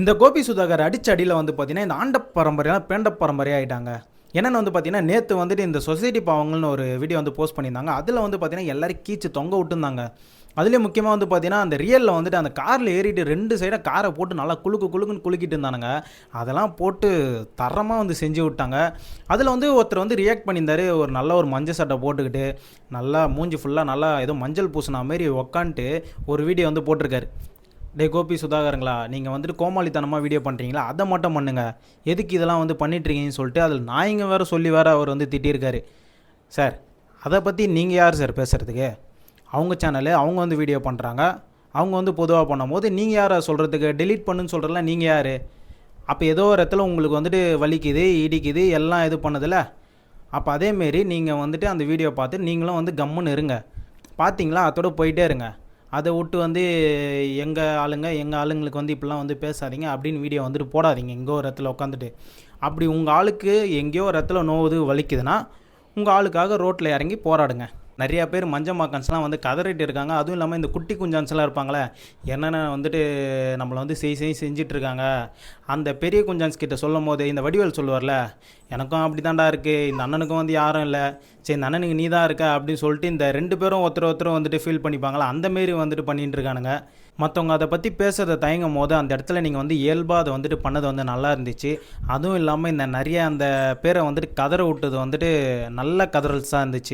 இந்த கோபி சுதாகர் அடிச்ச அடியில் வந்து பார்த்தீங்கன்னா இந்த ஆண்ட பரம்பரையாக பேண்ட பரம்பரையாக ஆகிட்டாங்க என்னென்னு வந்து பார்த்தீங்கன்னா நேற்று வந்துட்டு இந்த சொசைட்டி பாவங்கள்னு ஒரு வீடியோ வந்து போஸ்ட் பண்ணியிருந்தாங்க. அதில் வந்து பார்த்தீங்கன்னா எல்லாரும் கீச்சு தொங்க விட்டுருந்தாங்க. அதுலேயும் முக்கியமாக வந்து பார்த்தீங்கன்னா அந்த ரியலில் வந்துட்டு அந்த காரில் ஏறிட்டு ரெண்டு சைடாக காரை போட்டு நல்லா குலுக்கு குழுக்குன்னு குலுக்கிட்டு இருந்தானுங்க. அதெல்லாம் போட்டு தரமாக வந்து செஞ்சு விட்டாங்க. அதில் வந்து ஒருத்தர் வந்து ரியாக்ட் பண்ணியிருந்தாரு. ஒரு நல்ல ஒரு மஞ்சள் சட்டை போட்டுக்கிட்டு நல்லா மூஞ்சி ஃபுல்லாக நல்லா ஏதோ மஞ்சள் பூசின மாதிரி உக்காந்துட்டு ஒரு வீடியோ வந்து போட்டிருக்காரு. டே கோபி சுதாகருங்களா நீங்கள் வந்துட்டு கோமாளித்தனமாக வீடியோ பண்ணுறீங்களா அதை மட்டும் பண்ணுங்கள் எதுக்கு இதெல்லாம் வந்து பண்ணிட்டுருக்கீங்கன்னு சொல்லிட்டு அதில் நாயங்க வேறு சொல்லி வேறு அவர் வந்து திட்டியிருக்காரு சார் அதை பற்றி நீங்கள் யார் சார் பேசுகிறதுக்கு அவங்க சேனலு அவங்க வந்து வீடியோ பண்ணுறாங்க அவங்க வந்து பொதுவாக பண்ணும்போது நீங்கள் யாரை சொல்கிறதுக்கு டெலீட் பண்ணுன்னு சொல்கிறதுலாம் நீங்கள் யார்? அப்போ ஏதோ ஒரு இடத்துல உங்களுக்கு வந்துட்டு வலிக்குது இடிக்குது எல்லாம் இது பண்ணுதில்ல அப்போ அதேமாரி நீங்கள் வந்துட்டு அந்த வீடியோ பார்த்து நீங்களும் வந்து கம்முன்னு இருங்க. பார்த்தீங்களா அதோட போயிட்டே இருங்க. அதை விட்டு வந்து எங்கள் ஆளுங்க எங்கள் ஆளுங்களுக்கு வந்து இப்படிலாம் வந்து பேசாதீங்க அப்படின்னு வீடியோ வந்துட்டு போடாதீங்க. எங்கோ ஒரு இடத்துல உட்காந்துட்டு. அப்படி உங்கள் ஆளுக்கு எங்கேயோ ஒரு இடத்துல நோவுது வலிக்குதுன்னா உங்கள் ஆளுக்காக ரோட்டில் இறங்கி போராடுங்க. நிறைய பேர் மஞ்ச மாக்கன்ஸ்லாம் வந்து கதறிட்டு இருக்காங்க அதுவும் இல்லாமல் இந்த குட்டி குஞ்சான்ஸ்லாம் இருப்பாங்களே என்னென்ன வந்துட்டு நம்மளை வந்து செய் செய் செஞ்சுட்டு இருக்காங்க அந்த பெரிய குஞ்சான்ஸ் கிட்ட சொல்லும் போது இந்த வடிவேல் சொல்லுவார்ல எனக்கும் அப்படி தான்டா இருக்குது இந்த அண்ணனுக்கும் வந்து யாரும் இல்லை. சரி இந்த அண்ணனுக்கு நீ தான் இருக்க அப்படின்னு சொல்லிட்டு இந்த ரெண்டு பேரும் ஒருத்தர் ஒருத்தர் வந்துட்டு ஃபீல் பண்ணிப்பாங்களா? அந்த மாரி வந்துட்டு பண்ணிட்டு இருக்கானுங்க. மற்றவங்க அதை பற்றி பேசுகிறத தயங்கும் போது அந்த இடத்துல நீங்கள் வந்து இயல்பாக அதை வந்துட்டு பண்ணது வந்து நல்லா இருந்துச்சு. அதுவும் இல்லாமல் இந்த நிறைய அந்த பேரை வந்துட்டு கதற விட்டது வந்துட்டு நல்ல கதறல்ஸாக இருந்துச்சு.